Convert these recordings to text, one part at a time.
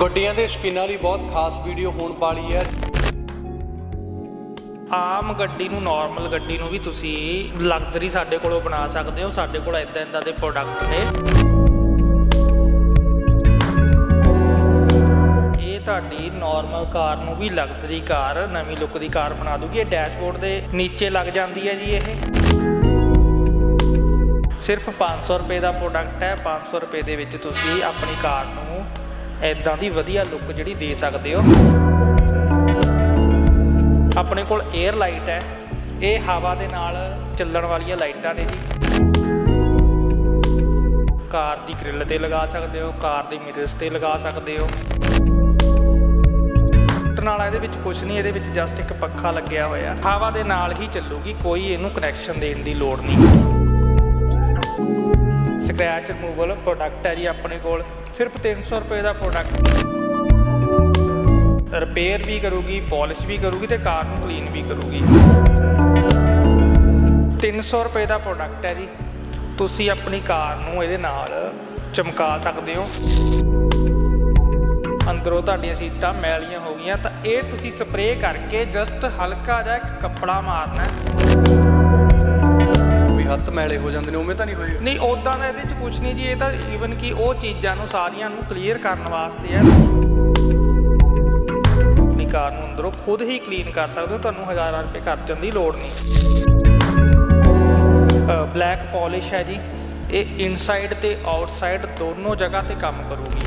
ਗੱਡੀਆਂ ਦੇ ਸ਼ੌਕੀਨਾਂ ਲਈ ਬਹੁਤ ਖਾਸ ਵੀਡੀਓ ਹੋਣ ਵਾਲੀ ਹੈ। ਆਮ ਗੱਡੀ ਨੂੰ ਨਾਰਮਲ ਗੱਡੀ ਨੂੰ ਵੀ ਤੁਸੀਂ ਲਗਜ਼ਰੀ ਸਾਡੇ ਕੋਲੋਂ ਬਣਾ ਸਕਦੇ ਹੋ। ਸਾਡੇ ਕੋਲ ਇਦਾਂ ਇਦਾਂ ਦੇ ਪ੍ਰੋਡਕਟ ਨੇ। ਇਹ ਤੁਹਾਡੀ ਨਾਰਮਲ ਕਾਰ ਨੂੰ ਵੀ ਲਗਜ਼ਰੀ ਕਾਰ, ਨਵੀਂ ਲੁੱਕ ਦੀ ਕਾਰ ਬਣਾ ਦੂਗੀ। ਇਹ ਡੈਸ਼ਬੋਰਡ ਦੇ ਨੀਚੇ ਲੱਗ ਜਾਂਦੀ ਹੈ ਜੀ ਇਹ। ਸਿਰਫ 500 ਰੁਪਏ ਦਾ ਪ੍ਰੋਡਕਟ ਹੈ। 500 ਰੁਪਏ ਦੇ ਵਿੱਚ ਤੁਸੀਂ ਆਪਣੀ ਕਾਰ ਨੂੰ ਇਦਾਂ ਦੀ ਵਧੀਆ ਲੁੱਕ ਜਿਹੜੀ ਦੇ ਸਕਦੇ ਹੋ। ਆਪਣੇ ਕੋਲ 에ਅਰ ਲਾਈਟ ਹੈ। ਇਹ ਹਵਾ ਦੇ ਨਾਲ ਚੱਲਣ ਵਾਲੀਆਂ ਲਾਈਟਾਂ ਨੇ ਜੀ। ਕਾਰ ਦੀ ਗ੍ਰਿਲ ਤੇ ਲਗਾ ਸਕਦੇ ਹੋ, ਕਾਰ ਦੇ ਮਿਰਰਸ ਤੇ ਲਗਾ ਸਕਦੇ ਹੋ। ਟੁੱਟਣ ਇਹਦੇ ਵਿੱਚ ਕੁਝ ਨਹੀਂ, ਇਹਦੇ ਵਿੱਚ ਜਸਟ ਇੱਕ ਪੱਖਾ ਲੱਗਿਆ ਹੋਇਆ। ਹਵਾ ਦੇ ਨਾਲ ਹੀ ਚੱਲੂਗੀ, ਕੋਈ ਇਹਨੂੰ ਕਨੈਕਸ਼ਨ ਦੇਣ ਦੀ ਲੋੜ ਨਹੀਂ। ਸਕ੍ਰੈਚ ਰਿਮੂਵਲ ਪ੍ਰੋਡਕਟ ਹੈ ਜੀ ਆਪਣੇ ਕੋਲ, ਸਿਰਫ 300 ਰੁਪਏ ਦਾ ਪ੍ਰੋਡਕਟ ਰਿਪੇਅਰ ਵੀ ਕਰੂਗੀ ਪਾਲਿਸ਼ ਵੀ ਕਰੂਗੀ ਤੇ ਕਾਰ ਨੂੰ ਕਲੀਨ ਵੀ ਕਰੂਗੀ। 300 ਰੁਪਏ ਦਾ ਪ੍ਰੋਡਕਟ ਹੈ ਜੀ। ਤੁਸੀਂ ਆਪਣੀ ਕਾਰ ਨੂੰ ਇਹਦੇ ਨਾਲ ਚਮਕਾ ਸਕਦੇ ਹੋ। ਅੰਦਰੋਂ ਤੁਹਾਡੀਆਂ ਸੀਟਾਂ ਮੈਲੀਆਂ ਹੋ ਗਈਆਂ, ਤਾਂ ਇਹ ਤੁਸੀਂ ਸਪਰੇਅ ਕਰਕੇ ਜਸਟ ਹਲਕਾ ਜਿਹਾ ਕੱਪੜਾ ਮਾਰਨਾ ਹੈ। ਮੈਲੇ ਹੋ ਜਾਂਦੇ ਨੇ, ਉਵੇਂ ਤਾਂ ਨਹੀਂ ਹੋਏ? ਨਹੀਂ ਉਦਾਂ ਦਾ ਇਹਦੇ ਚ ਕੁਝ ਨਹੀਂ ਜੀ, ਇਹ ਤਾਂ ਈਵਨ ਕਿ ਉਹ ਚੀਜ਼ਾਂ ਨੂੰ ਸਾਰੀਆਂ ਨੂੰ ਕਲੀਅਰ ਕਰਨ ਵਾਸਤੇ ਹੈ ਆਪਣੀ ਕਾਰ ਨੂੰ ਅੰਦਰੋਂ ਖੁਦ ਹੀ ਕਲੀਨ ਕਰ ਸਕਦੇ ਹੋ, ਤੁਹਾਨੂੰ ਹਜ਼ਾਰਾਂ ਰੁਪਏ ਖਰਚਣ ਦੀ ਲੋੜ ਨਹੀਂ। ਬਲੈਕ ਪਾਲਿਸ਼ ਹੈ ਜੀ। ਇਹ ਇਨਸਾਈਡ ਤੇ ਆਊਟਸਾਈਡ ਦੋਨੋਂ ਜਗ੍ਹਾ ਤੇ ਕੰਮ ਕਰੂਗੀ।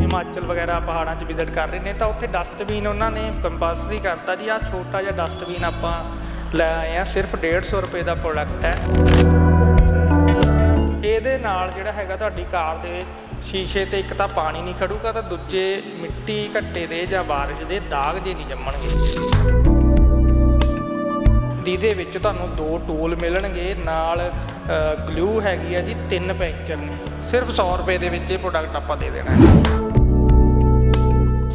ਹਿਮਾਚਲ ਵਗੈਰਾ ਪਹਾੜਾਂ 'ਚ ਵਿਜ਼ਿਟ ਕਰ ਰਹੇ ਨੇ, ਤਾਂ ਉੱਥੇ ਡਸਟਬਿਨ ਉਹਨਾਂ ਨੇ ਕੰਪਲਸਰੀ ਕਰਤਾ ਜੀ ਆ ਛੋਟਾ ਜਿਹਾ ਡਸਟਬਿਨ ਆਪਾਂ ਲੈ ਆਏ ਆ, ਸਿਰਫ 150 ਰੁਪਏ ਦਾ ਪ੍ਰੋਡਕਟ ਹੈ। ਇਹਦੇ ਨਾਲ ਜਿਹੜਾ ਹੈਗਾ ਤੁਹਾਡੀ ਕਾਰ ਦੇ ਸ਼ੀਸ਼ੇ ਤੇ ਇੱਕ ਤਾਂ ਪਾਣੀ ਨਹੀਂ ਖੜੂਗਾ, ਤਾਂ ਦੂਜੇ ਮਿੱਟੀ ਘੱਟੇ ਦੇ ਜਾਂ ਬਾਰਿਸ਼ ਦੇ ਦਾਗ ਜੇ ਨਹੀਂ ਜੰਮਣਗੇ। ਜਿਹਦੇ ਵਿੱਚ ਤੁਹਾਨੂੰ ਦੋ ਟੂਲ ਮਿਲਣਗੇ, ਨਾਲ ਗਲੂ ਹੈਗੀ ਆ ਜੀ, ਤਿੰਨ ਪੈਂਚਰ ਨੇ। ਸਿਰਫ 100 ਰੁਪਏ ਦੇ ਵਿੱਚ ਇਹ ਪ੍ਰੋਡਕਟ ਆਪਾਂ ਦੇ ਦੇਣਾ ਹੈ।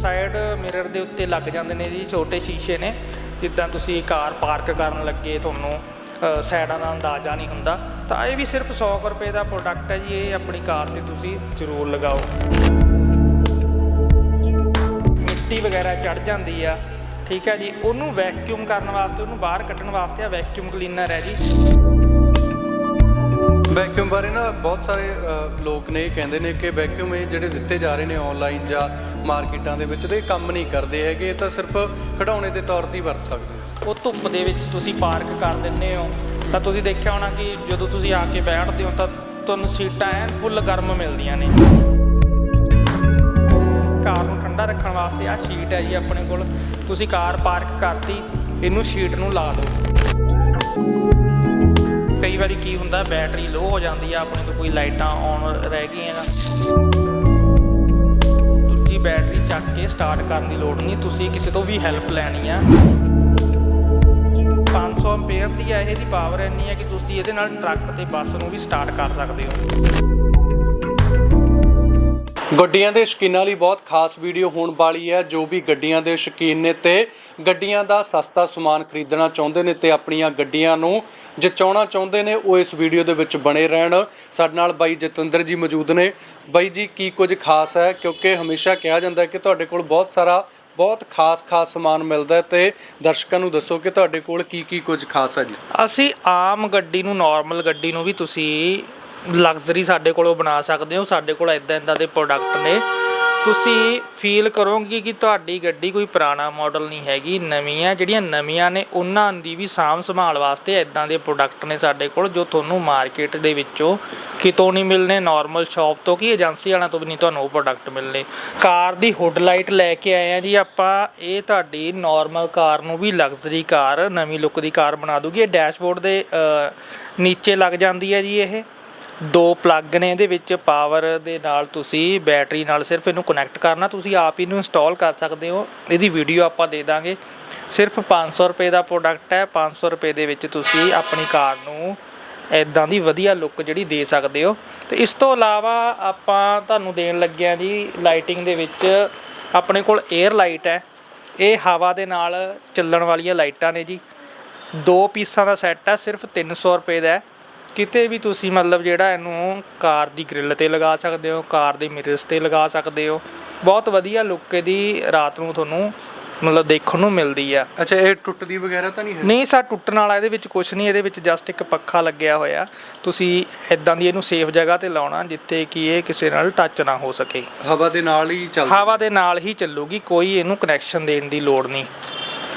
ਸਾਈਡ ਮਿਰਰ ਦੇ ਉੱਤੇ ਲੱਗ ਜਾਂਦੇ ਨੇ ਜੀ, ਛੋਟੇ ਸ਼ੀਸ਼ੇ ਨੇ। ਜਿੱਦਾਂ ਤੁਸੀਂ ਕਾਰ ਪਾਰਕ ਕਰਨ ਲੱਗੇ ਤੁਹਾਨੂੰ ਸਾਈਡਾਂ ਦਾ ਅੰਦਾਜ਼ਾ ਨਹੀਂ ਹੁੰਦਾ, ਤਾਂ ਇਹ ਵੀ ਸਿਰਫ 100 ਕੁ ਰੁਪਏ ਦਾ ਪ੍ਰੋਡਕਟ ਹੈ ਜੀ, ਇਹ ਆਪਣੀ ਕਾਰ ਤੇ ਤੁਸੀਂ ਜ਼ਰੂਰ ਲਗਾਓ। ਮਿੱਟੀ ਵਗੈਰਾ ਚੜ ਜਾਂਦੀ ਆ, ਠੀਕ ਹੈ ਜੀ, ਉਹਨੂੰ ਵੈਕਿਊਮ ਕਰਨ ਵਾਸਤੇ, ਉਹਨੂੰ ਬਾਹਰ ਕੱਢਣ ਵਾਸਤੇ ਆ ਵੈਕਿਊਮ ਕਲੀਨਰ ਹੈ ਜੀ। ਵੈਕਿਊਮ ਬਾਰੇ ਨਾ ਬਹੁਤ ਸਾਰੇ ਅ, ਲੋਕ ਨੇ ਇਹ ਕਹਿੰਦੇ ਨੇ ਕਿ ਵੈਕਿਊਮ ਇਹ ਜਿਹੜੇ ਦਿੱਤੇ ਜਾ ਰਹੇ ਨੇ ਆਨਲਾਈਨ ਜਾਂ ਮਾਰਕੀਟਾਂ ਦੇ ਵਿੱਚ ਤੇ ਇਹ ਕੰਮ ਨਹੀਂ ਕਰਦੇ ਹੈਗੇ ਇਹ ਤਾਂ ਸਿਰਫ ਖਿਡੌਣੇ ਦੇ ਤੌਰ ਤੇ ਹੀ ਵਰਤ ਸਕਦੇ ਹੋ ਉਹ ਧੁੱਪ ਦੇ ਵਿੱਚ ਤੁਸੀਂ ਪਾਰਕ ਕਰ ਦਿੰਦੇ ਹੋ ਤਾਂ ਤੁਸੀਂ ਦੇਖਿਆ ਹੋਣਾ ਕਿ ਜਦੋਂ ਤੁਸੀਂ ਆ ਕੇ ਬੈਠਦੇ ਹੋ ਤਾਂ ਤੁਹਾਨੂੰ ਸੀਟਾਂ ਐਨ ਫੁੱਲ ਗਰਮ ਮਿਲਦੀਆਂ ਨੇ। ਕਾਰ ਨੂੰ ਠੰਡਾ ਰੱਖਣ ਵਾਸਤੇ ਆ ਸ਼ੀਟ ਹੈ ਜੀ ਆਪਣੇ ਕੋਲ। ਤੁਸੀਂ ਕਾਰ ਪਾਰਕ ਕਰਤੀ ਇਹਨੂੰ ਸ਼ੀਟ ਨੂੰ ਲਾ ਦਿਓ। ਕਈ ਵਾਰੀ ਕੀ ਹੁੰਦਾ, ਬੈਟਰੀ ਲੋ ਹੋ ਜਾਂਦੀ ਆ, ਆਪਣੇ ਤੋਂ ਕੋਈ ਲਾਈਟਾਂ ਆਨ ਰਹਿ ਗਈਆਂ ਦੂਜੀ ਬੈਟਰੀ ਚੱਕ ਕੇ ਸਟਾਰਟ ਕਰਨ ਦੀ ਲੋੜ ਨਹੀਂ, ਤੁਸੀਂ ਕਿਸੇ ਤੋਂ ਵੀ ਹੈਲਪ ਲੈਣੀ ਆ। 500 ਐਂਪੀਅਰ ਦੀ ਆ, ਇਹਦੀ ਪਾਵਰ ਇੰਨੀ ਹੈ ਕਿ ਤੁਸੀਂ ਇਹਦੇ ਨਾਲ ਟਰੱਕ ਤੇ ਬੱਸ ਨੂੰ ਵੀ ਸਟਾਰਟ ਕਰ ਸਕਦੇ ਹੋ। ਗੱਡੀਆਂ ਦੇ ਸ਼ੌਕੀਨਾਂ ਲਈ ਬਹੁਤ ਖਾਸ ਵੀਡੀਓ ਹੋਣ ਵਾਲੀ ਹੈ, ਜੋ ਵੀ ਗੱਡੀਆਂ ਦੇ ਸ਼ੌਕੀਨ ਨੇ ਤੇ ਗੱਡੀਆਂ ਦਾ ਸਸਤਾ ਸਮਾਨ ਖਰੀਦਣਾ ਚਾਹੁੰਦੇ ਨੇ ਤੇ ਆਪਣੀਆਂ ਗੱਡੀਆਂ ਨੂੰ ਜਚਾਉਣਾ ਚਾਹੁੰਦੇ ਨੇ, ਉਹ ਇਸ ਵੀਡੀਓ ਦੇ ਵਿੱਚ ਬਣੇ ਰਹਿਣ। ਸਾਡੇ ਨਾਲ ਬਾਈ ਜਤਿੰਦਰ ਜੀ ਮੌਜੂਦ ਨੇ। ਬਾਈ ਜੀ, ਕੀ ਕੁਝ ਖਾਸ ਹੈ? ਕਿਉਂਕਿ ਹਮੇਸ਼ਾ ਕਿਹਾ ਜਾਂਦਾ ਹੈ ਕਿ ਤੁਹਾਡੇ ਕੋਲ ਬਹੁਤ ਸਾਰਾ, ਬਹੁਤ ਖਾਸ ਖਾਸ ਸਮਾਨ ਮਿਲਦਾ ਹੈ ਤੇ ਦਰਸ਼ਕਾਂ ਨੂੰ ਦੱਸੋ ਕਿ ਤੁਹਾਡੇ ਕੋਲ ਕੀ ਕੀ ਕੁਝ ਖਾਸ ਹੈ ਜੀ? ਅਸੀਂ ਆਮ ਗੱਡੀ ਨੂੰ ਨਾਰਮਲ ਗੱਡੀ ਨੂੰ ਵੀ ਤੁਸੀਂ ਲਗਜ਼ਰੀ ਸਾਡੇ ਕੋਲੋਂ ਬਣਾ ਸਕਦੇ ਹੋ, ਸਾਡੇ ਕੋਲ ਇਦਾਂ ਇਦਾਂ ਦੇ ਪ੍ਰੋਡਕਟ ਨੇ। ਤੁਸੀਂ ਫੀਲ ਕਰੋਗੇ ਕਿ ਤੁਹਾਡੀ ਗੱਡੀ ਕੋਈ ਪੁਰਾਣਾ ਮਾਡਲ ਨਹੀਂ ਹੈਗੀ, ਨਵੀਂ ਹੈ। ਜਿਹੜੀਆਂ ਨਵੀਆਂ ਨੇ, ਉਹਨਾਂ ਦੀ ਵੀ ਸਾਂਭ ਸੰਭਾਲ ਵਾਸਤੇ ਇਦਾਂ ਦੇ ਪ੍ਰੋਡਕਟ ਨੇ ਸਾਡੇ ਕੋਲ, ਜੋ ਤੁਹਾਨੂੰ ਮਾਰਕੀਟ ਦੇ ਵਿੱਚੋਂ ਕਿਤੋਂ ਨਹੀਂ ਮਿਲਨੇ ਨਾਰਮਲ ਸ਼ਾਪ ਤੋਂ ਕਿ ਏਜੰਸੀ ਵਾਲਿਆਂ ਤੋਂ ਵੀ ਨਹੀਂ ਤੁਹਾਨੂੰ ਉਹ ਪ੍ਰੋਡਕਟ ਮਿਲਨੇ ਕਾਰ ਦੀ ਹੁੱਡ ਲਾਈਟ ਲੈ ਕੇ ਆਏ ਆ ਜੀ ਆਪਾਂ। ਇਹ ਤੁਹਾਡੀ ਨਾਰਮਲ ਕਾਰ ਨੂੰ ਵੀ ਲਗਜ਼ਰੀ ਕਾਰ, ਨਵੀਂ ਲੁੱਕ ਦੀ ਕਾਰ ਬਣਾ ਦੂਗੀ। ਇਹ ਡੈਸ਼ਬੋਰਡ ਦੇ ਨੀਚੇ ਲੱਗ ਜਾਂਦੀ ਹੈ ਜੀ ਇਹ। ਦੋ ਪਲੱਗ ਨੇ ਇਹਦੇ ਵਿੱਚ ਪਾਵਰ ਦੇ ਨਾਲ ਤੁਸੀਂ ਬੈਟਰੀ ਨਾਲ ਸਿਰਫ ਇਹਨੂੰ ਕਨੈਕਟ ਕਰਨਾ, ਤੁਸੀਂ ਆਪ ਹੀ ਨੂੰ ਇੰਸਟਾਲ ਕਰ ਸਕਦੇ ਹੋ। ਇਹਦੀ ਵੀਡੀਓ ਆਪਾਂ ਦੇ ਦਾਂਗੇ। ਸਿਰਫ 500 ਰੁਪਏ ਦਾ ਪ੍ਰੋਡਕਟ ਹੈ। 500 ਰੁਪਏ ਦੇ ਵਿੱਚ ਤੁਸੀਂ ਆਪਣੀ ਕਾਰ ਨੂੰ ਇਦਾਂ ਦੀ ਵਧੀਆ ਲੁੱਕ ਜਿਹੜੀ ਦੇ ਸਕਦੇ ਹੋ। ਤੇ ਇਸ ਤੋਂ ਇਲਾਵਾ ਆਪਾਂ ਤੁਹਾਨੂੰ ਦੇਣ ਲੱਗੇ ਹਾਂ ਜੀ ਲਾਈਟਿੰਗ ਦੇ ਵਿੱਚ ਆਪਣੇ ਕੋਲ 에ਅਰ ਲਾਈਟ ਹੈ। ਇਹ ਹਵਾ ਦੇ ਨਾਲ ਚੱਲਣ ਵਾਲੀਆਂ ਲਾਈਟਾਂ ਨੇ ਜੀ। ਦੋ ਪੀਸਾਂ ਦਾ ਸੈੱਟ ਹੈ। ਸਿਰਫ 300 ਰੁਪਏ ਦਾ ਹੈ। ਕਿਤੇ ਵੀ ਤੁਸੀਂ ਮਤਲਬ ਜਿਹੜਾ ਇਹਨੂੰ ਕਾਰ ਦੀ ਗ੍ਰਿਲ ਤੇ ਲਗਾ ਸਕਦੇ ਹੋ ਕਾਰ ਦੇ ਮਿਰਰਸ ਤੇ ਲਗਾ ਸਕਦੇ ਹੋ। ਬਹੁਤ ਵਧੀਆ ਲੁੱਕ ਇਹਦੀ ਰਾਤ ਨੂੰ ਤੁਹਾਨੂੰ ਮਤਲਬ ਦੇਖਣ ਨੂੰ ਮਿਲਦੀ ਆ। ਅੱਛਾ ਇਹ ਟੁੱਟਦੀ ਵਗੈਰਾ ਤਾਂ ਨਹੀਂ ਹੈ? ਨਹੀਂ ਸਾ ਟੁੱਟਣ ਵਾਲਾ ਇਹਦੇ ਵਿੱਚ ਕੁਝ ਨਹੀਂ ਇਹਦੇ ਵਿੱਚ ਜਸਟ ਇੱਕ ਪੱਖਾ ਲੱਗਿਆ ਹੋਇਆ। ਤੁਸੀਂ ਇਦਾਂ ਦੀ ਇਹਨੂੰ ਸੇਫ ਜਗ੍ਹਾ ਤੇ ਲਾਉਣਾ ਜਿੱਥੇ ਕਿ ਇਹ ਕਿਸੇ ਨਾਲ ਟੱਚ ਨਾ ਹੋ ਸਕੇ। ਹਵਾ ਦੇ ਨਾਲ ਹੀ ਚੱਲਦਾ। ਹਵਾ ਦੇ ਨਾਲ ਹੀ ਚੱਲੂਗੀ ਕੋਈ ਇਹਨੂੰ ਕਨੈਕਸ਼ਨ ਦੇਣ ਦੀ ਲੋੜ ਨਹੀਂ।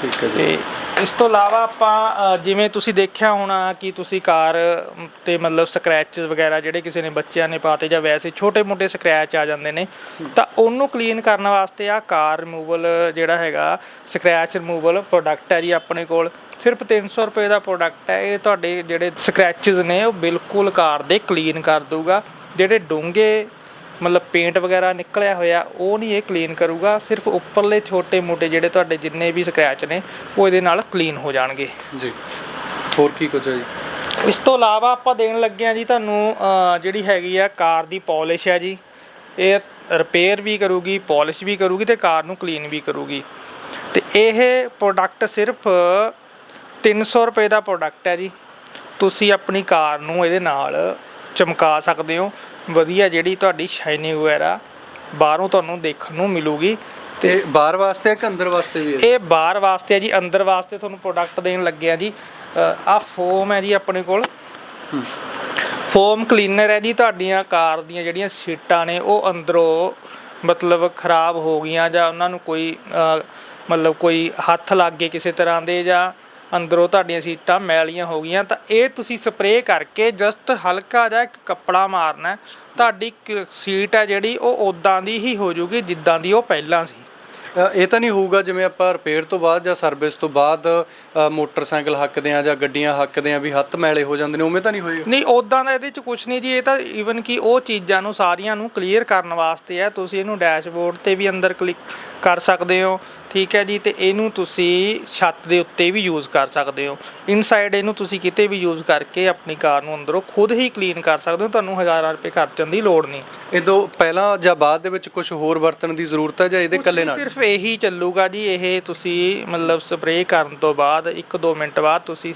ਠੀਕ ਹੈ ਜੀ। ਇਸ ਤੋਂ ਇਲਾਵਾ ਆਪਾਂ ਅ, ਜਿਵੇਂ ਤੁਸੀਂ ਦੇਖਿਆ ਹੋਣਾ ਕਿ ਤੁਸੀਂ ਕਾਰ ਅਮ, ਤੇ ਮਤਲਬ ਸਕ੍ਰੈਚ ਵਗੈਰਾ ਜਿਹੜੇ ਕਿਸੇ ਨੇ ਬੱਚਿਆਂ ਨੇ ਪਾਤੇ ਜਾਂ ਵੈਸੇ ਛੋਟੇ-ਮੋਟੇ ਸਕ੍ਰੈਚ ਆ ਜਾਂਦੇ ਨੇ ਤਾਂ ਉਹਨੂੰ ਕਲੀਨ ਕਰਨ ਵਾਸਤੇ ਆ ਕਾਰ ਰਿਮੂਵਲ ਜਿਹੜਾ ਹੈਗਾ ਸਕ੍ਰੈਚ ਰਿਮੂਵਲ ਪ੍ਰੋਡਕਟ ਹੈ ਜੀ ਆਪਣੇ ਕੋਲ। ਸਿਰਫ 300 ਰੁਪਏ ਦਾ ਪ੍ਰੋਡਕਟ ਹੈ ਇਹ ਤੁਹਾਡੇ ਜਿਹੜੇ ਸਕ੍ਰੈਚਸ ਨੇ ਉਹ ਬਿਲਕੁਲ ਕਾਰ ਦੇ ਕਲੀਨ ਕਰ ਦੂਗਾ ਜਿਹੜੇ ਡੂੰਘੇ ਮਤਲਬ ਪੇਂਟ ਵਗੈਰਾ ਨਿਕਲਿਆ ਹੋਇਆ ਉਹ ਨਹੀਂ ਇਹ ਕਲੀਨ ਕਰੂਗਾ ਸਿਰਫ ਉੱਪਰਲੇ ਛੋਟੇ-ਮੋਟੇ ਜਿਹੜੇ ਤੁਹਾਡੇ ਜਿੰਨੇ ਵੀ ਸਕ੍ਰੈਚ ਨੇ ਉਹ ਇਹਦੇ ਨਾਲ ਕਲੀਨ ਹੋ ਜਾਣਗੇ। ਜੀ। ਹੋਰ ਕੀ ਕੁਝ ਹੈ ਜੀ? ਇਸ ਤੋਂ ਇਲਾਵਾ ਆਪਾਂ ਦੇਣ ਲੱਗੇ ਆ ਜੀ ਤੁਹਾਨੂੰ ਜਿਹੜੀ ਹੈਗੀ ਆ ਕਾਰ ਦੀ ਪਾਲਿਸ਼ ਹੈ ਜੀ। ਇਹ ਰਿਪੇਅਰ ਵੀ ਕਰੂਗੀ ਪਾਲਿਸ਼ ਵੀ ਕਰੂਗੀ ਤੇ ਕਾਰ ਨੂੰ ਕਲੀਨ ਵੀ ਕਰੂਗੀ। ਤੇ ਇਹ ਪ੍ਰੋਡਕਟ ਸਿਰਫ 300 ਰੁਪਏ ਦਾ ਪ੍ਰੋਡਕਟ ਹੈ ਜੀ। ਤੁਸੀਂ ਆਪਣੀ ਕਾਰ ਨੂੰ ਇਹਦੇ ਨਾਲ ਚਮਕਾ ਸਕਦੇ ਹੋ। ਵਧੀਆ ਜਿਹੜੀ ਤੁਹਾਡੀ ਸ਼ਾਈਨਿੰਗ ਵਗੈਰਾ ਬਾਹਰੋਂ ਤੁਹਾਨੂੰ ਦੇਖਣ ਨੂੰ ਮਿਲੂਗੀ। ਤੇ ਬਾਹਰ ਵਾਸਤੇ ਕਿ ਅੰਦਰ ਵਾਸਤੇ ਵੀ ਹੈ ਇਹ ਬਾਹਰ ਵਾਸਤੇ ਹੈ ਜੀ ਅੰਦਰ ਵਾਸਤੇ ਤੁਹਾਨੂੰ ਪ੍ਰੋਡਕਟ ਦੇਣ ਲੱਗੇ ਆ ਜੀ। ਆ ਫੋਮ ਹੈ ਜੀ ਆਪਣੇ ਕੋਲ। ਫੋਮ ਕਲੀਨਰ ਹੈ ਜੀ ਤੁਹਾਡੀਆਂ ਕਾਰ ਦੀਆਂ ਜਿਹੜੀਆਂ ਸੀਟਾਂ ਨੇ ਉਹ ਅੰਦਰੋਂ ਮਤਲਬ ਖਰਾਬ ਹੋ ਗਈਆਂ ਜਾਂ ਉਹਨਾਂ ਨੂੰ ਕੋਈ ਮਤਲਬ ਕੋਈ ਹੱਥ ਲੱਗ ਗਏ ਕਿਸੇ ਤਰ੍ਹਾਂ ਦੇ ਜਾਂ ਅੰਦਰੋਂ ਤੁਹਾਡੀਆਂ ਸੀਟਾਂ ਮੈਲੀਆਂ ਹੋ ਗਈਆਂ ਤਾਂ ਇਹ ਤੁਸੀਂ ਸਪਰੇਅ ਕਰਕੇ ਜਸਟ ਹਲਕਾ ਜਿਹਾ ਇੱਕ ਕੱਪੜਾ ਮਾਰਨਾ। ਤੁਹਾਡੀ ਸੀਟ ਹੈ ਜਿਹੜੀ ਉਹ ਉਦਾਂ ਦੀ ਹੀ ਹੋ ਜਾਊਗੀ ਜਿੱਦਾਂ ਦੀ ਉਹ ਪਹਿਲਾਂ ਸੀ। ਇਹ ਤਾਂ ਨਹੀਂ ਹੋਊਗਾ ਜਿਵੇਂ ਆਪਾਂ ਰਿਪੇਅਰ ਤੋਂ ਬਾਅਦ ਜਾਂ ਸਰਵਿਸ ਤੋਂ ਬਾਅਦ ਮੋਟਰਸਾਈਕਲ ਹੱਕਦੇ ਆ ਜਾਂ ਗੱਡੀਆਂ ਹੱਕਦੇ ਆ ਵੀ ਹੱਥ ਮੈਲੇ ਹੋ ਜਾਂਦੇ ਨੇ ਉਵੇਂ ਤਾਂ ਨਹੀਂ ਹੋਏਗਾ ਨਹੀਂ ਉਦਾਂ ਦਾ ਇਹਦੇ ਚ ਕੁਝ ਨਹੀਂ ਜੀ ਇਹ ਤਾਂ ਈਵਨ ਕਿ ਉਹ ਚੀਜ਼ਾਂ ਨੂੰ ਸਾਰੀਆਂ ਨੂੰ ਕਲੀਅਰ ਕਰਨ ਵਾਸਤੇ ਹੈ। ਤੁਸੀਂ ਇਹਨੂੰ ਡੈਸ਼ਬੋਰਡ ਤੇ ਵੀ ਅੰਦਰ ਕਲਿੱਕ ਕਰ ਸਕਦੇ ਹੋ। ਠੀਕ ਹੈ ਜੀ ਤੇ ਇਹਨੂੰ ਤੁਸੀਂ ਛੱਤ ਦੇ ਉੱਤੇ ਵੀ ਯੂਜ਼ ਕਰ ਸਕਦੇ ਹੋ। ਇਨਸਾਈਡ ਇਹਨੂੰ ਤੁਸੀਂ ਕਿਤੇ ਵੀ ਯੂਜ਼ ਕਰਕੇ ਆਪਣੀ ਕਾਰ ਨੂੰ ਅੰਦਰੋਂ ਖੁਦ ਹੀ ਕਲੀਨ ਕਰ ਸਕਦੇ ਹੋ ਤੁਹਾਨੂੰ ਹਜ਼ਾਰਾਂ ਰੁਪਏ ਖਰਚਣ ਦੀ ਲੋੜ ਨਹੀਂ। ਇਦੋਂ ਪਹਿਲਾਂ ਜਾਂ ਬਾਅਦ ਦੇ ਵਿੱਚ ਕੁਝ ਹੋਰ ਵਰਤਣ ਦੀ ਜ਼ਰੂਰਤ ਹੈ ਜਾਂ ਇਹਦੇ ਇਕੱਲੇ ਨਾਲ? ਸਿਰਫ ਇਹੀ ਚੱਲੂਗਾ ਜੀ ਇਹ ਤੁਸੀਂ ਮਤਲਬ ਸਪਰੇਅ ਕਰਨ ਤੋਂ ਬਾਅਦ 1-2 ਮਿੰਟ ਬਾਅਦ ਤੁਸੀਂ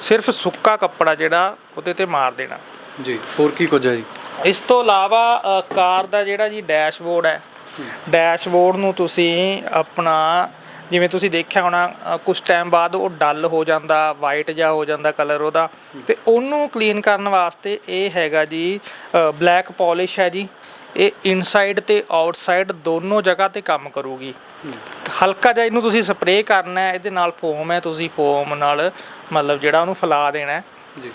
ਸਿਰਫ ਸੁੱਕਾ ਕੱਪੜਾ ਜਿਹੜਾ ਉਹਦੇ ਤੇ ਮਾਰ ਦੇਣਾ। ਜੀ ਹੋਰ ਕੀ ਕੁਝ ਹੈ ਜੀ? ਇਸ ਤੋਂ ਇਲਾਵਾ ਕਾਰ ਦਾ ਜਿਹੜਾ ਜੀ ਡੈਸ਼ਬੋਰਡ ਹੈ ਡੈਸ਼ਬੋਰਡ ਨੂੰ ਤੁਸੀਂ ਆਪਣਾ, ਜਿਵੇਂ ਤੁਸੀਂ ਦੇਖਿਆ ਹੋਣਾ ਕੁਝ ਟਾਈਮ ਬਾਅਦ ਉਹ ਡਲ ਹੋ ਜਾਂਦਾ ਵਾਈਟ ਜਿਹਾ ਹੋ ਜਾਂਦਾ ਕਲਰ ਉਹਦਾ। ਤੇ ਉਹਨੂੰ ਕਲੀਨ ਕਰਨ ਵਾਸਤੇ ਇਹ ਹੈਗਾ ਜੀ ਬਲੈਕ ਪਾਲਿਸ਼ ਹੈ ਜੀ। ਇਹ ਇਨਸਾਈਡ ਤੇ ਆਊਟਸਾਈਡ ਦੋਨੋਂ ਜਗ੍ਹਾ ਤੇ ਕੰਮ ਕਰੂਗੀ। ਹਲਕਾ ਜਿਹਾ ਇਹਨੂੰ ਤੁਸੀਂ ਸਪਰੇਅ ਕਰਨਾ ਹੈ, ਇਹਦੇ ਨਾਲ ਫੋਮ ਹੈ, ਤੁਸੀਂ ਫੋਮ ਨਾਲ ਮਤਲਬ ਜਿਹੜਾ ਉਹਨੂੰ ਫੈਲਾ ਦੇਣਾ ਹੈ।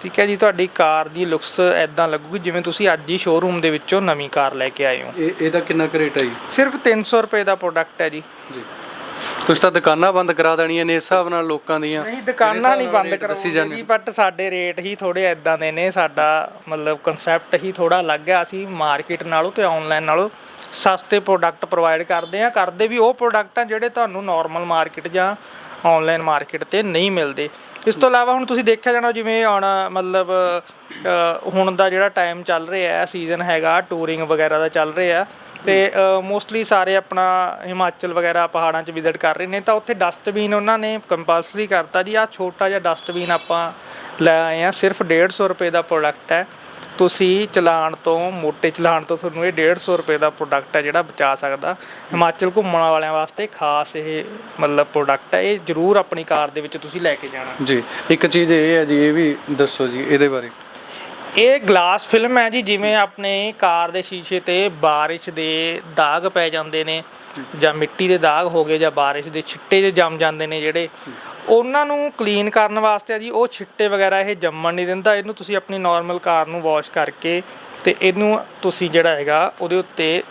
ਠੀਕ ਹੈ ਜੀ ਤੁਹਾਡੀ ਕਾਰ ਦੀ ਲੁਕਸ ਐਦਾਂ ਲੱਗੂਗੀ ਜਿਵੇਂ ਤੁਸੀਂ ਅੱਜ ਹੀ ਸ਼ੋਰੂਮ ਦੇ ਵਿੱਚੋਂ ਨਵੀਂ ਕਾਰ ਲੈ ਕੇ ਆਏ ਹੋ। ਇਹ ਇਹਦਾ ਕਿੰਨਾ ਕੁ ਰੇਟ ਹੈ ਜੀ? ਸਿਰਫ 300 ਰੁਪਏ ਦਾ ਪ੍ਰੋਡਕਟ ਹੈ ਜੀ। ਜੀ। ਤੁਸੀਂ ਤਾਂ ਦੁਕਾਨਾਂ ਬੰਦ ਕਰਾ ਦੇਣੀਆਂ ਨੇ ਇਸ ਹਿਸਾਬ ਨਾਲ ਲੋਕਾਂ ਦੀਆਂ। ਨਹੀਂ ਦੁਕਾਨਾਂ ਨਹੀਂ ਬੰਦ ਕਰਾਉਂਦੇ ਜੀ ਬਟ ਸਾਡੇ ਰੇਟ ਹੀ ਥੋੜੇ ਐਦਾਂ ਦੇ ਨੇ ਸਾਡਾ ਮਤਲਬ ਕਨਸੈਪਟ ਹੀ ਥੋੜਾ ਅਲੱਗ ਹੈ। ਅਸੀਂ ਮਾਰਕੀਟ ਨਾਲੋਂ ਤੇ ਆਨਲਾਈਨ ਨਾਲੋਂ ਸਸਤੇ ਪ੍ਰੋਡਕਟ ਪ੍ਰੋਵਾਈਡ ਕਰਦੇ ਆ ਕਰਦੇ ਵੀ ਉਹ ਪ੍ਰੋਡਕਟ ਆ ਜਿਹੜੇ ਤੁਹਾਨੂੰ ਨਾਰਮਲ ਮਾਰਕੀਟ ਜਾਂ ਆਨਲਾਈਨ ਮਾਰਕੀਟ ਤੇ ਨਹੀਂ ਮਿਲਦੇ। ਇਸ ਤੋਂ ਇਲਾਵਾ ਹੁਣ ਤੁਸੀਂ ਦੇਖਿਆ ਜਾਣਾ ਜਿਵੇਂ ਹੁਣ ਮਤਲਬ ਹੁਣ ਦਾ ਜਿਹੜਾ ਟਾਈਮ ਚੱਲ ਰਿਹਾ ਹੈ ਸੀਜ਼ਨ ਹੈਗਾ ਟੂਰਿੰਗ ਵਗੈਰਾ ਦਾ ਚੱਲ ਰਿਹਾ ਤੇ ਮੋਸਟਲੀ ਸਾਰੇ ਆਪਣਾ ਹਿਮਾਚਲ ਵਗੈਰਾ ਪਹਾੜਾਂ 'ਚ ਵਿਜ਼ਿਟ ਕਰ ਰਹੇ ਨੇ, ਤਾਂ ਉੱਥੇ ਡਸਟਬਿਨ ਉਹਨਾਂ ਨੇ ਕੰਪਲਸਰੀ ਕਰਤਾ ਜੀ ਆ ਛੋਟਾ ਜਿਹਾ ਡਸਟਬਿਨ ਆਪਾਂ ਲੈ ਆਏ ਆ ਸਿਰਫ 150 ਰੁਪਏ ਦਾ ਪ੍ਰੋਡਕਟ ਹੈ। ਤੁਸੀਂ ਚਲਾਨ ਤੋਂ, ਮੋਟੇ ਚਲਾਨ ਤੋਂ ਤੁਹਾਨੂੰ ਇਹ 150 ਰੁਪਏ ਦਾ ਪ੍ਰੋਡਕਟ ਹੈ ਜਿਹੜਾ ਬਚਾ ਸਕਦਾ। ਹਿਮਾਚਲ ਘੁੰਮਣ ਵਾਲਿਆਂ ਵਾਸਤੇ ਖਾਸ ਇਹ ਮਤਲਬ ਪ੍ਰੋਡਕਟ ਹੈ, ਇਹ ਜ਼ਰੂਰ ਆਪਣੀ ਕਾਰ ਦੇ ਵਿੱਚ ਤੁਸੀਂ ਲੈ ਕੇ ਜਾਣਾ। ਜੀ, ਇੱਕ ਚੀਜ਼ ਇਹ ਹੈ ਜੀ, ਇਹ ਵੀ ਦੱਸੋ ਜੀ, ਇਹਦੇ ਬਾਰੇ। ਇਹ ਗਲਾਸ ਫਿਲਮ ਹੈ ਜੀ ਜਿਵੇਂ ਆਪਣੇ ਕਾਰ ਦੇ ਸ਼ੀਸ਼ੇ ਤੇ ਬਾਰਿਸ਼ ਦੇ ਦਾਗ ਪੈ ਜਾਂਦੇ ਨੇ ਜਾਂ ਮਿੱਟੀ ਦੇ ਦਾਗ ਹੋ ਗਏ ਜਾਂ ਬਾਰਿਸ਼ ਦੇ ਛਿੱਟੇ ਜੇ ਜੰਮ ਜਾਂਦੇ ਨੇ ਜਿਹੜੇ। ਉਹਨਾਂ ਨੂੰ ਕਲੀਨ ਕਰਨ ਵਾਸਤੇ ਆ ਜੀ ਉਹ ਛਿੱਟੇ ਵਗੈਰਾ ਇਹ ਜੰਮਣ ਨਹੀਂ ਦਿੰਦਾ। ਇਹਨੂੰ ਤੁਸੀਂ ਆਪਣੀ ਨਾਰਮਲ ਕਾਰ ਨੂੰ ਵਾਸ਼ ਕਰਕੇ ਤੇ ਇਹਨੂੰ ਤੁਸੀਂ ਜਿਹੜਾ ਹੈਗਾ ਉਹਦੇ ਉੱਤੇ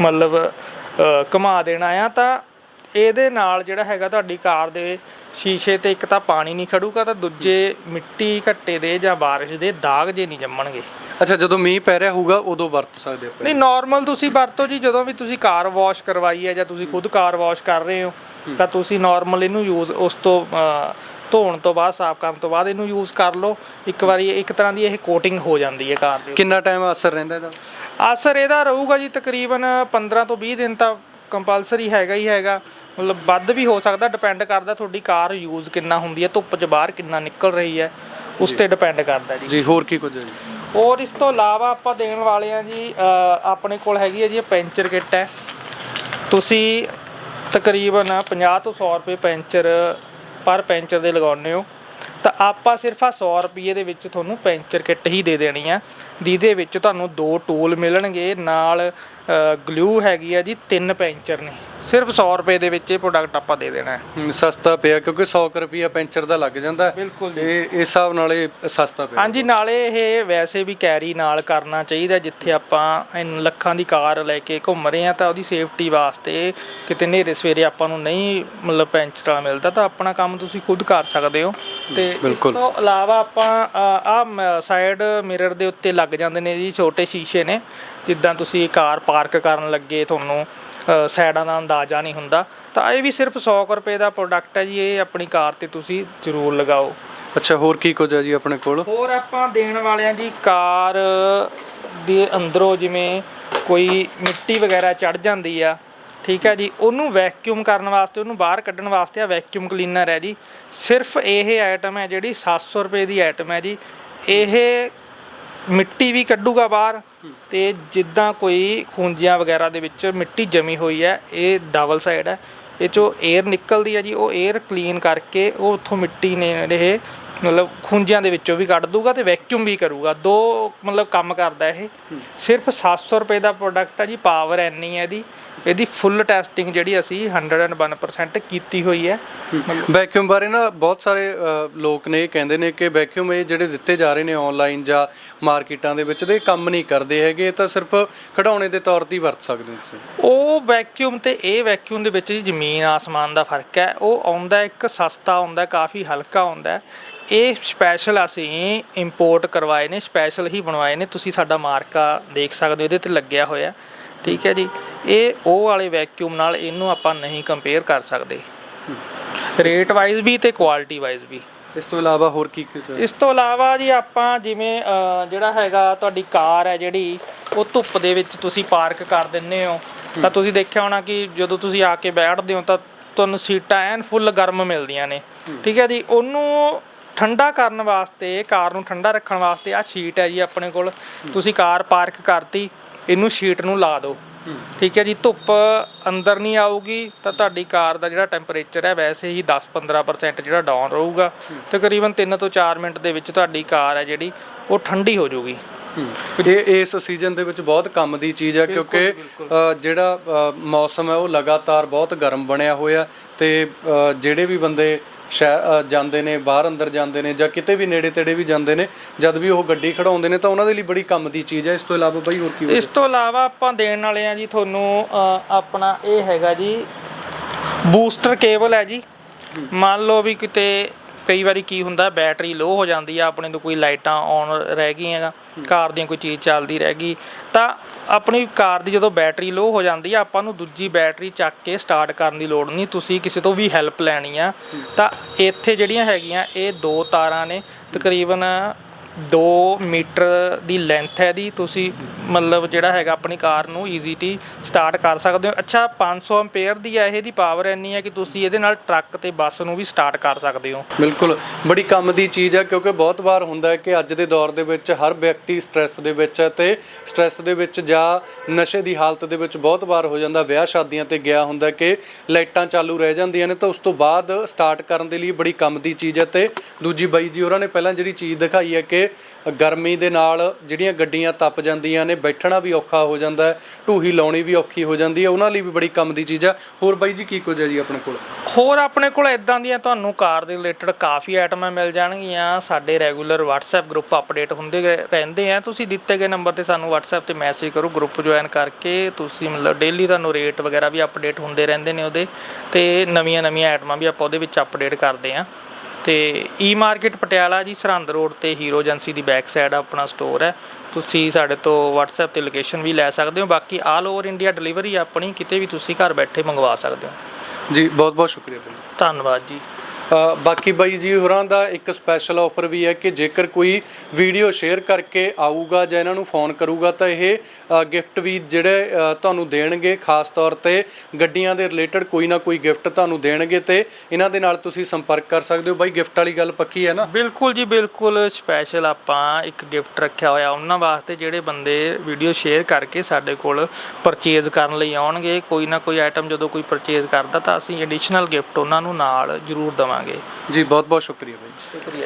ਮਤਲਬ ਅ, ਘੁਮਾ ਦੇਣਾ ਆ ਤਾਂ ਇਹਦੇ ਨਾਲ ਜਿਹੜਾ ਹੈਗਾ ਤੁਹਾਡੀ ਕਾਰ ਦੇ ਸ਼ੀਸ਼ੇ ਤੇ ਇੱਕ ਤਾਂ ਪਾਣੀ ਨਹੀਂ ਖੜੂਗਾ ਤਾਂ ਦੂਜੇ ਮਿੱਟੀ ਘੱਟੇ ਦੇ ਜਾਂ ਬਾਰਿਸ਼ ਦੇ ਦਾਗ ਜੇ ਨਹੀਂ ਜੰਮਣਗੇ। ਅੱਛਾ ਜਦੋਂ ਮੀਂਹ ਪੈ ਰਿਹਾ ਹੋਊਗਾ ਉਦੋਂ ਵਰਤ ਸਕਦੇ ਆਪਾਂ ਨਹੀਂ ਨਾਰਮਲ ਤੁਸੀਂ ਵਰਤੋ ਜੀ ਜਦੋਂ ਵੀ ਤੁਸੀਂ ਕਾਰ ਵਾਸ਼ ਕਰਵਾਈ ਹੈ ਜਾਂ ਤੁਸੀਂ ਖੁਦ ਕਾਰ ਵਾਸ਼ ਕਰ ਰਹੇ ਹੋ ਤਾਂ ਤੁਸੀਂ ਨਾਰਮਲ ਇਹਨੂੰ ਯੂਜ਼ ਉਸ ਤੋਂ ਧੋਣ ਤੋਂ ਬਾਅਦ ਸਾਫ਼ ਕਰਨ ਤੋਂ ਬਾਅਦ ਇਹਨੂੰ ਯੂਜ਼ ਕਰ ਲਓ। ਇੱਕ ਵਾਰੀ ਇੱਕ ਤਰ੍ਹਾਂ ਦੀ ਇਹ ਕੋਟਿੰਗ ਹੋ ਜਾਂਦੀ ਹੈ ਕਾਰ ਦੇ ਕਿੰਨਾ ਟਾਈਮ ਅਸਰ ਰਹਿੰਦਾ ਇਹਦਾ? ਅਸਰ ਇਹਦਾ ਰਹੂਗਾ ਜੀ ਤਕਰੀਬਨ 15 ਤੋਂ 20 ਦਿਨ ਤਾਂ ਕੰਪਲਸਰੀ ਹੈਗਾ ਹੀ ਹੈਗਾ। ਮਤਲਬ ਵੱਧ ਵੀ ਹੋ ਸਕਦਾ ਡਿਪੈਂਡ ਕਰਦਾ ਤੁਹਾਡੀ ਕਾਰ ਯੂਜ਼ ਕਿੰਨਾ ਹੁੰਦੀ ਹੈ ਧੁੱਪ 'ਚ ਬਾਹਰ ਕਿੰਨਾ ਨਿਕਲ ਰਹੀ ਹੈ ਉਸ ਤੇ ਡਿਪੈਂਡ ਕਰਦਾ ਜੀ। ਜੀ ਹੋਰ ਕੀ ਕੁਝ ਹੈ ਜੀ? ਔਰ ਇਸ ਤੋਂ ਇਲਾਵਾ ਆਪਾਂ ਦੇਣ ਵਾਲੇ ਆ ਜੀ ਅ, ਆਪਣੇ ਕੋਲ ਹੈਗੀ ਹੈ ਜੀ ਇਹ ਪੈਂਚਰ ਕਿੱਟ ਹੈ। ਤੁਸੀਂ ਤਕਰੀਬਨ 50 ਤੋਂ 100 ਰੁਪਏ ਪੈਂਚਰ ਪਰ ਪੈਂਚਰ ਦੇ ਲਗਾਉਂਦੇ ਹੋ। ਤਾਂ ਆਪਾਂ ਸਿਰਫ ਆ 100 ਰੁਪਏ ਦੇ ਵਿੱਚ ਤੁਹਾਨੂੰ ਪੈਂਚਰ ਕਿੱਟ ਹੀ ਦੇ ਦੇਣੀ ਆ ਜਿਹਦੇ ਵਿੱਚ ਤੁਹਾਨੂੰ ਦੋ ਟੂਲ ਮਿਲਣਗੇ ਨਾਲ ਗਲੂ ਹੈਗੀ ਆ ਜੀ ਤਿੰਨ ਪੈਂਚਰ ਨੇ ਸਿਰਫ 100 ਰੁਪਏ ਦੇ ਵਿੱਚ ਇਹ ਪ੍ਰੋਡਕਟ ਆਪਾਂ ਦੇ ਦੇਣਾ ਹੈ ਹਮ, ਸਸਤਾ ਪਿਆ ਕਿਉਂਕਿ 100 ਕੁ ਰੁਪਿਆ ਪੈਂਚਰ ਦਾ ਲੱਗ ਜਾਂਦਾ ਹੈ। ਬਿਲਕੁਲ। ਇਹ ਇਸ ਹਿਸਾਬ ਨਾਲ ਇਹ ਸਸਤਾ ਪਿਆ ਹਾਂਜੀ ਨਾਲੇ ਇਹ ਵੈਸੇ ਵੀ ਕੈਰੀ ਨਾਲ ਕਰਨਾ ਚਾਹੀਦਾ ਜਿੱਥੇ ਆਪਾਂ ਇੰਨ ਲੱਖਾਂ ਦੀ ਕਾਰ ਲੈ ਕੇ ਘੁੰਮ ਰਹੇ ਆ ਤਾਂ ਉਹਦੀ ਸੇਫਟੀ ਵਾਸਤੇ ਕਿਤੇ ਨੇਰੇ ਸਵੇਰੇ ਆਪਾਂ ਨੂੰ ਨਹੀਂ ਮਤਲਬ ਪੈਂਚਰ ਮਿਲਦਾ ਤਾਂ ਆਪਣਾ ਕੰਮ ਤੁਸੀਂ ਖੁਦ ਕਰ ਸਕਦੇ ਹੋ ਤੇ ਇਸ ਬਿਲਕੁਲ। ਤੋਂ ਇਲਾਵਾ ਆਪਾਂ ਆ ਸਾਈਡ ਮਿਰਰ ਦੇ ਉੱਤੇ ਲੱਗ ਜਾਂਦੇ ਨੇ ਜੀ ਛੋਟੇ ਸ਼ੀਸ਼ੇ ਨੇ ਜਿੱਦਾਂ ਤੁਸੀਂ ਕਾਰ ਪਾਰਕ ਕਰਨ ਲੱਗੇ ਤੁਹਾਨੂੰ ਸਾਈਡਾਂ ਦਾ ਅੰਦਾਜ਼ਾ ਨਹੀਂ ਹੁੰਦਾ ਤਾਂ ਇਹ ਵੀ ਸਿਰਫ 100 ਕੁ ਰੁਪਏ ਦਾ ਪ੍ਰੋਡਕਟ ਹੈ ਜੀ ਇਹ ਆਪਣੀ ਕਾਰ ਤੇ ਤੁਸੀਂ ਜ਼ਰੂਰ ਲਗਾਓ। ਅੱਛਾ ਹੋਰ ਕੀ ਕੁਝ ਹੈ ਜੀ ਆਪਣੇ ਕੋਲ? ਹੋਰ ਆਪਾਂ ਦੇਣ ਵਾਲੇ ਆ ਜੀ ਕਾਰ ਦੇ ਅੰਦਰੋਂ ਜਿਵੇਂ ਕੋਈ ਮਿੱਟੀ ਵਗੈਰਾ ਚੜ ਜਾਂਦੀ ਆ ਠੀਕ ਹੈ ਜੀ ਉਹਨੂੰ ਵੈਕਿਊਮ ਕਰਨ ਵਾਸਤੇ ਉਹਨੂੰ ਬਾਹਰ ਕੱਢਣ ਵਾਸਤੇ ਆ ਵੈਕਿਊਮ ਕਲੀਨਰ ਹੈ ਜੀ। ਸਿਰਫ ਇਹ ਆਈਟਮ ਹੈ ਜਿਹੜੀ 700 ਰੁਪਏ ਦੀ ਆਈਟਮ ਹੈ ਜੀ। ਇਹ ਮਿੱਟੀ ਵੀ ਕੱਢੂਗਾ ਬਾਹਰ ਤੇ ਜਿੱਦਾਂ ਕੋਈ ਖੂੰਜੀਆਂ ਵਗੈਰਾ ਦੇ ਵਿੱਚ ਮਿੱਟੀ ਜਮੀ ਹੋਈ ਹੈ, ਇਹ ਡਬਲ ਸਾਈਡ ਹੈ। ਇਹ ਚੋਂ 에ਅਰ ਨਿਕਲਦੀ ਹੈ ਜੀ, ਉਹ 에ਅਰ ਕਲੀਨ ਕਰਕੇ ਉਹ ਉੱਥੋਂ ਮਿੱਟੀ ਨੇ ਇਹ ਮਤਲਬ ਖੂੰਜਿਆਂ ਦੇ ਵਿੱਚੋਂ ਵੀ ਕੱਢ ਦੂਗਾ ਤੇ ਵੈਕਿਊਮ ਵੀ ਕਰੂਗਾ। ਦੋ ਮਤਲਬ ਕੰਮ ਕਰਦਾ ਇਹ। ਸਿਰਫ 700 ਰੁਪਏ ਦਾ ਪ੍ਰੋਡਕਟ ਹੈ ਜੀ ਪਾਵਰ ਐਨੀ ਹੈ ਇਹਦੀ। ਇਹਦੀ ਫੁੱਲ ਟੈਸਟਿੰਗ ਜਿਹੜੀ ਅਸੀਂ 101% ਕੀਤੀ ਹੋਈ ਹੈ। ਵੈਕਿਊਮ ਬਾਰੇ ਨਾ ਬਹੁਤ ਸਾਰੇ ਅ, ਲੋਕ ਨੇ ਇਹ ਕਹਿੰਦੇ ਨੇ ਕਿ ਵੈਕਿਊਮ ਇਹ ਜਿਹੜੇ ਦਿੱਤੇ ਜਾ ਰਹੇ ਨੇ ਆਨਲਾਈਨ ਜਾਂ ਮਾਰਕੀਟਾਂ ਦੇ ਵਿੱਚ ਦੇ ਕੰਮ ਨਹੀਂ ਕਰਦੇ ਹੈਗੇ। ਇਹ ਤਾਂ ਸਿਰਫ ਖਿਡੌਣੇ ਦੇ ਤੌਰ ਤੇ ਹੀ ਵਰਤ ਸਕਦੇ ਹੋ ਤੁਸੀਂ। ਉਹ ਵੈਕਿਊਮ ਤੇ ਇਹ ਵੈਕਿਊਮ ਦੇ ਵਿੱਚ ਜੀ ਜ਼ਮੀਨ ਆਸਮਾਨ ਦਾ ਫ਼ਰਕ ਹੈ। ਉਹ ਆਉਂਦਾ ਇੱਕ ਸਸਤਾ ਆਉਂਦਾ ਕਾਫੀ ਹਲਕਾ ਆਉਂਦਾ ਹੈ। ਇਹ ਸਪੈਸ਼ਲ ਅਸੀਂ ਇੰਪੋਰਟ ਕਰਵਾਏ ਨੇ ਸਪੈਸ਼ਲ ਹੀ ਬਣਵਾਏ ਨੇ। ਤੁਸੀਂ ਸਾਡਾ ਮਾਰਕਾ ਦੇਖ ਸਕਦੇ ਹੋ ਇਹਦੇ ਤੇ ਲੱਗਿਆ ਹੋਇਆ। ਠੀਕ ਹੈ ਜੀ। ਇਹ ਉਹ ਵਾਲੇ ਵੈਕਿਊਮ ਨਾਲ ਇਹਨੂੰ ਆਪਾਂ ਨਹੀਂ ਕੰਪੇਅਰ ਕਰ ਸਕਦੇ। ਰੇਟ ਵਾਈਜ਼ ਵੀ ਤੇ ਕੁਆਲਿਟੀ ਵਾਈਜ਼ ਵੀ। ਇਸ ਤੋਂ ਇਲਾਵਾ ਹੋਰ ਕੀ ਕੁਝ ਹੈ ਇਸ ਤੋਂ ਇਲਾਵਾ ਜੀ ਆਪਾਂ ਜਿਵੇਂ ਜਿਹੜਾ ਹੈਗਾ ਤੁਹਾਡੀ ਕਾਰ ਹੈ ਜਿਹੜੀ ਉਹ ਧੁੱਪ ਦੇ ਵਿੱਚ ਤੁਸੀਂ ਪਾਰਕ ਕਰ ਦਿੰਦੇ ਹੋ। ਤਾਂ ਤੁਸੀਂ ਦੇਖਿਆ ਹੋਣਾ ਕਿ ਜਦੋਂ ਤੁਸੀਂ ਆ ਕੇ ਬੈਠਦੇ ਹੋ ਤਾਂ ਤੁਹਾਨੂੰ ਸੀਟਾਂ ਐਨ ਫੁੱਲ ਗਰਮ ਮਿਲਦੀਆਂ ਨੇ। ਠੀਕ ਹੈ ਜੀ। ਉਹਨੂੰ ਠੰਡਾ ਕਰਨ ਵਾਸਤੇ, ਕਾਰ ਨੂੰ ਠੰਡਾ ਰੱਖਣ ਵਾਸਤੇ ਆ ਸ਼ੀਟ ਹੈ ਜੀ ਆਪਣੇ ਕੋਲ। ਤੁਸੀਂ ਕਾਰ ਪਾਰਕ ਕਰਤੀ, ਇਹਨੂੰ ਸ਼ੀਟ ਨੂੰ ਲਾ ਦਿਓ। ਠੀਕ ਹੈ ਜੀ, ਧੁੱਪ ਅੰਦਰ ਨਹੀਂ ਆਊਗੀ, ਤਾਂ ਤੁਹਾਡੀ ਕਾਰ ਦਾ ਜਿਹੜਾ ਟੈਂਪਰੇਚਰ ਹੈ, ਵੈਸੇ ਹੀ 10-15% ਜਿਹੜਾ ਡਾਊਨ ਰਹੂਗਾ। ਤਕਰੀਬਨ 3 ਤੋਂ 4 ਮਿੰਟ ਦੇ ਵਿੱਚ ਤੁਹਾਡੀ ਕਾਰ ਹੈ ਜਿਹੜੀ, ਉਹ ਠੰਡੀ ਹੋ ਜਾਊਗੀ। ਇਹ ਇਸ ਸੀਜ਼ਨ ਦੇ ਵਿੱਚ ਬਹੁਤ ਕੰਮ ਦੀ ਚੀਜ਼ ਹੈ ਕਿਉਂਕਿ ਜਿਹੜਾ ਮੌਸਮ ਹੈ ਉਹ ਲਗਾਤਾਰ ਬਹੁਤ ਗਰਮ ਬਣਿਆ ਹੋਇਆ ਤੇ ਜਿਹੜੇ ਵੀ ਬੰਦੇ ਜਾਂਦੇ ਨੇ ਬਾਹਰ ਅੰਦਰ ਜਾਂਦੇ ਨੇ ਜਾਂ ਕਿਤੇ ਵੀ ਨੇੜੇ ਤੇੜੇ ਵੀ ਜਾਂਦੇ ਨੇ ਜਦ ਵੀ ਉਹ ਗੱਡੀ ਖੜਾਉਂਦੇ ਨੇ ਤਾਂ ਉਹਨਾਂ ਦੇ ਲਈ ਬੜੀ ਕੰਮ ਦੀ ਚੀਜ਼ ਹੈ ਇਸ ਤੋਂ ਇਲਾਵਾ ਬਾਈ ਹੋਰ ਕੀ ਇਸ ਤੋਂ ਇਲਾਵਾ ਆਪਾਂ ਦੇਣ ਵਾਲੇ ਆ ਜੀ ਤੁਹਾਨੂੰ ਆਪਣਾ ਇਹ ਹੈਗਾ ਜੀ ਬੂਸਟਰ ਕੇਬਲ ਹੈ ਜੀ। ਮੰਨ ਲਓ ਵੀ ਕਿਤੇ ਕਈ ਵਾਰੀ ਕੀ ਹੁੰਦਾ ਬੈਟਰੀ ਲੋ ਹੋ ਜਾਂਦੀ ਆ ਆਪਣੇ ਤੋਂ ਕੋਈ ਲਾਈਟਾਂ ਆਨ ਰਹਿ ਗਈਆਂ ਕਾਰ ਦੀਆਂ ਕੋਈ ਚੀਜ਼ ਚੱਲਦੀ ਰਹਿ ਗਈ ਤਾਂ ਆਪਣੀ ਕਾਰ ਦੀ ਜਦੋਂ ਬੈਟਰੀ ਲੋ ਹੋ ਜਾਂਦੀ ਆ ਆਪਾਂ ਨੂੰ ਦੂਜੀ ਬੈਟਰੀ ਚੱਕ ਕੇ ਸਟਾਰਟ ਕਰਨ ਦੀ ਲੋੜ ਨਹੀਂ ਤੁਸੀਂ ਕਿਸੇ ਤੋਂ ਵੀ ਹੈਲਪ ਲੈਣੀ ਆ ਤਾਂ ਇੱਥੇ ਜਿਹੜੀਆਂ ਹੈਗੀਆਂ ਇਹ ਦੋ ਤਾਰਾਂ ਨੇ ਤਕਰੀਬਨ ਦੋ ਮੀਟਰ ਦੀ ਲੈਂਥ ਹੈ ਇਹਦੀ, ਤੁਸੀਂ ਮਤਲਬ ਜਿਹੜਾ ਹੈਗਾ ਆਪਣੀ ਕਾਰ ਨੂੰ ਈਜ਼ੀਲੀ ਸਟਾਰਟ ਕਰ ਸਕਦੇ ਹੋ। ਅੱਛਾ 500 ਐਂਪੀਅਰ ਦੀ ਹੈ, ਇਹਦੀ ਪਾਵਰ ਇੰਨੀ ਹੈ ਕਿ ਤੁਸੀਂ ਇਹਦੇ ਨਾਲ ਟਰੱਕ ਤੇ ਬੱਸ ਨੂੰ ਵੀ ਸਟਾਰਟ ਕਰ ਸਕਦੇ ਹੋ। ਬਿਲਕੁਲ, ਬੜੀ ਕੰਮ ਦੀ ਚੀਜ਼ ਹੈ, ਕਿਉਂਕਿ ਬਹੁਤ ਵਾਰ ਹੁੰਦਾ ਹੈ ਕਿ ਅੱਜ ਦੇ ਦੌਰ ਦੇ ਵਿੱਚ ਹਰ ਵਿਅਕਤੀ ਸਟ੍ਰੈਸ ਦੇ ਵਿੱਚ ਹੈ ਤੇ ਸਟ੍ਰੈਸ ਦੇ ਵਿੱਚ ਜਾਂ ਨਸ਼ੇ ਦੀ ਹਾਲਤ ਦੇ ਵਿੱਚ ਬਹੁਤ ਵਾਰ ਹੋ ਜਾਂਦਾ। ਵਿਆਹ ਸ਼ਾਦੀਆਂ ਤੇ ਗਿਆ ਹੁੰਦਾ ਕਿ ਲਾਈਟਾਂ ਚਾਲੂ ਰਹਿ ਜਾਂਦੀਆਂ ਨੇ, ਤਾਂ ਉਸ ਤੋਂ ਬਾਅਦ ਸਟਾਰਟ ਕਰਨ ਦੇ ਲਈ ਬੜੀ ਕੰਮ ਦੀ ਚੀਜ਼ ਹੈ ਤੇ ਦੂਜੀ ਬਾਈ ਜੀ ਹੋਰਾਂ ਨੇ ਪਹਿਲਾਂ ਜਿਹੜੀ ਚੀਜ਼ ਦਿਖਾਈ ਹੈ ਕਿ ਗਰਮੀ ਦੇ ਨਾਲ ਜਿਹੜੀਆਂ ਗੱਡੀਆਂ ਤਪ ਜਾਂਦੀਆਂ ਨੇ, ਬੈਠਣਾ ਵੀ ਔਖਾ ਹੋ ਜਾਂਦਾ ਹੈ, ਢੂਹੀ ਲਾਉਣੀ ਵੀ ਔਖੀ ਹੋ ਜਾਂਦੀ ਹੈ, ਉਹਨਾਂ ਲਈ ਵੀ ਬੜੀ ਕੰਮ ਦੀ ਚੀਜ਼ ਹੈ ਹੋਰ ਬਾਈ ਜੀ ਕੀ ਕੁਝ ਹੈ ਜੀ ਆਪਣੇ ਕੋਲ? ਹੋਰ ਆਪਣੇ ਕੋਲ ਇਦਾਂ ਦੀਆਂ ਤੁਹਾਨੂੰ ਕਾਰ ਦੇ ਰਿਲੇਟਡ ਕਾਫੀ ਆਈਟਮਾਂ ਮਿਲ ਜਾਣਗੀਆਂ। ਸਾਡੇ ਰੈਗੂਲਰ WhatsApp ਗਰੁੱਪ ਅਪਡੇਟ ਹੁੰਦੇ ਗਏ- ਰਹਿੰਦੇ ਆ। ਤੁਸੀਂ ਦਿੱਤੇ ਗਏ ਨੰਬਰ ਤੇ ਸਾਨੂੰ WhatsApp ਤੇ ਮੈਸੇਜ ਕਰੋ ਗਰੁੱਪ ਜੁਆਇਨ ਕਰਕੇ। ਤੁਸੀਂ ਮਤਲਬ ਡੇਲੀ ਤੁਹਾਨੂੰ ਰੇਟ ਵਗੈਰਾ ਵੀ ਅਪਡੇਟ ਹੁੰਦੇ ਰਹਿੰਦੇ ਨੇ ਉਹਦੇ। ਤੇ ਨਵੀਆਂ ਨਵੀਆਂ ਆਈਟਮਾਂ ਵੀ ਆਪਾਂ ਉਹਦੇ ਵਿੱਚ ਅਪਡੇਟ ਕਰਦੇ ਆ। ਤੇ E market Patiala ji Sirhind road ਤੇ ਹੀਰੋ ਏਜੰਸੀ ਦੀ ਬੈਕ ਸਾਈਡ ਆਪਣਾ ਸਟੋਰ ਹੈ। ਤੁਸੀਂ ਸਾਡੇ ਤੋਂ WhatsApp ਤੇ ਲੋਕੇਸ਼ਨ ਵੀ ਲੈ ਸਕਦੇ ਹੋ। ਬਾਕੀ ਆਲ ਓਵਰ ਇੰਡੀਆ ਡਿਲੀਵਰੀ ਆਪਣੀ ਕਿਤੇ ਵੀ ਤੁਸੀਂ ਘਰ ਬੈਠੇ ਮੰਗਵਾ ਸਕਦੇ ਹੋ। ਜੀ ਬਹੁਤ ਬਹੁਤ ਸ਼ੁਕਰੀਆ ਧੰਨਵਾਦ ਜੀ। ਬਾਕੀ ਬਾਈ ਜੀ ਹੋਰਾਂ ਦਾ ਇੱਕ ਸਪੈਸ਼ਲ ਆਫਰ ਵੀ ਹੈ ਕਿ ਜੇਕਰ ਕੋਈ ਵੀਡੀਓ ਸ਼ੇਅਰ ਕਰਕੇ ਆਊਗਾ ਜਾਂ ਇਹਨਾਂ ਨੂੰ ਫੋਨ ਕਰੂਗਾ ਤਾਂ ਇਹ ਗਿਫਟ ਵੀ ਜਿਹੜੇ ਤੁਹਾਨੂੰ ਦੇਣਗੇ, ਖਾਸ ਤੌਰ ਤੇ ਗੱਡੀਆਂ ਦੇ ਰਿਲੇਟਡ ਕੋਈ ਨਾ ਕੋਈ ਗਿਫਟ ਤੁਹਾਨੂੰ ਦੇਣਗੇ ਤੇ ਇਹਨਾਂ ਦੇ ਨਾਲ ਤੁਸੀਂ ਸੰਪਰਕ ਕਰ ਸਕਦੇ ਹੋ। ਬਾਈ ਗਿਫਟ ਵਾਲੀ ਗੱਲ ਪੱਕੀ ਹੈ ਨਾ? ਬਿਲਕੁਲ ਜੀ, ਬਿਲਕੁਲ ਸਪੈਸ਼ਲ ਆਪਾਂ ਇੱਕ ਗਿਫਟ ਰੱਖਿਆ ਹੋਇਆ। ਉਹਨਾਂ ਵਾਸਤੇ ਜਿਹੜੇ ਬੰਦੇ ਵੀਡੀਓ ਸ਼ੇਅਰ ਕਰਕੇ ਸਾਡੇ ਕੋਲ ਪਰਚੇਜ਼ ਕਰਨ ਲਈ ਆਉਣਗੇ, ਕੋਈ ਨਾ ਕੋਈ ਆਈਟਮ ਜਦੋਂ ਕੋਈ ਪਰਚੇਜ਼ ਕਰਦਾ ਤਾਂ ਅਸੀਂ ਐਡੀਸ਼ਨਲ ਗਿਫਟ ਉਹਨਾਂ ਨੂੰ ਨਾਲ ਜ਼ਰੂਰ ਦੇਵਾਂਗੇ। ਜੀ ਬਹੁਤ ਬਹੁਤ ਸ਼ੁਕਰੀਆ ਬਾਈ। ਸ਼ੁਕਰੀਆ